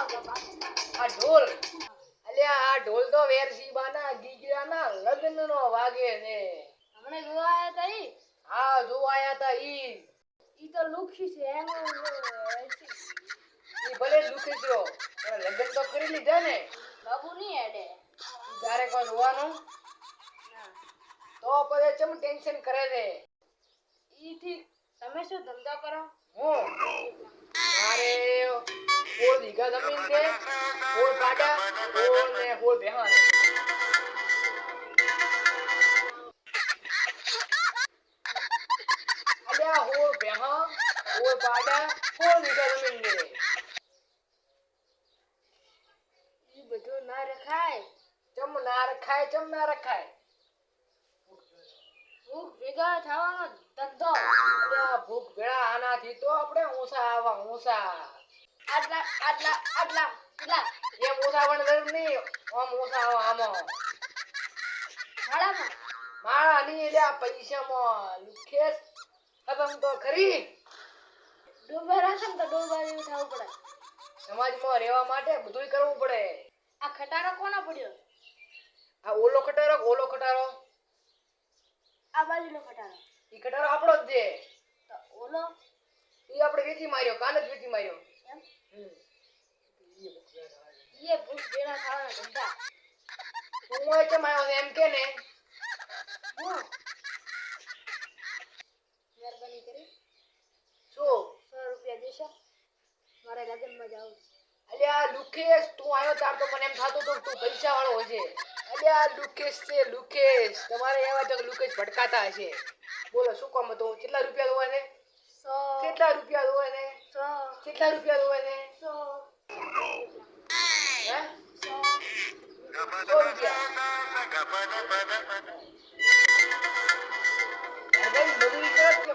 આ ઢોલ. અલ્યા આ ઢોલ તો વેરસીબાના ગીગરાના લગ્નનો વાગે ને. હમણાં જોવા આયા તા ઈ? હા જોવા આયા તા ઈ. ઈ તો લુખી છે એનું ઈ ભલે લુખી છો પણ લગ્ન તો કરી લીધા ને. બાબુ ની એડે ઈ કોઈ જોવાનું? તો પછી ચમ ટેન્શન કરે છે ઈ ઠીક તમે શું ધંધો કરો? હું? સોળ વીઘા જમીન છે સોળ પાડા સોળ ને ભેહા છે. અલ્યા સોળ ભેહા સોળ પાડા સોળ વીઘા જમીન છે ઈ બધું ના રખાય. ચમ ના રખાય ચમ ના રખાય? ભૂખ ભેગા થવાનો ધંધો. ભૂખ ભેળા આનાથી તો આપણે ઊંસા આવા ઊંસા આટલા આટલા આટલા એટલા એમ પણ જરૂર નહીં. આમ આવા આમાં. માળામાં? મારા ની લ્યા પૈસામાં લુખેસ. ખતમ તો ખરી. ડૂબે હશે તો ડૂબા જેવું થવું પડે. સમાજમાં રહેવા માટે બધુંય કરવું પડે. આ ખટારો કોનો પડ્યો? આ ઓલો ખટારો ઓલો ખટારો? આ બાજુનો ખટારો. ઈ ખટારો આપણો જ છે. ઓલો? ઈ આપણે વેચી માર્યો. કાલે જ વેચી માર્યો? એમ. ઈએ ભૂખ ભેગા થવાના ધંધા તું હોય ચમ આવ્યો છે એમ કે ને હું મહેરબાની કરી શું સો રૂપિયા દેશો મારે લગ્નમાં જાવું. અલ્યા લુકેશ તું આવ્યો તાર તો મને એમ થતું હતું તું પૈસા વાળો હશે અલ્યા લુકેશ છે લુકેશ તમારે એવા તો લુકેશ ભટકાતા હશે બોલો શું કામ હતું કેટલા રૂપિયા દોવા ને સો કેટલા રૂપિયા દોવા છે સો કેટલા રૂપિયા દોવા છે સો હે સો સો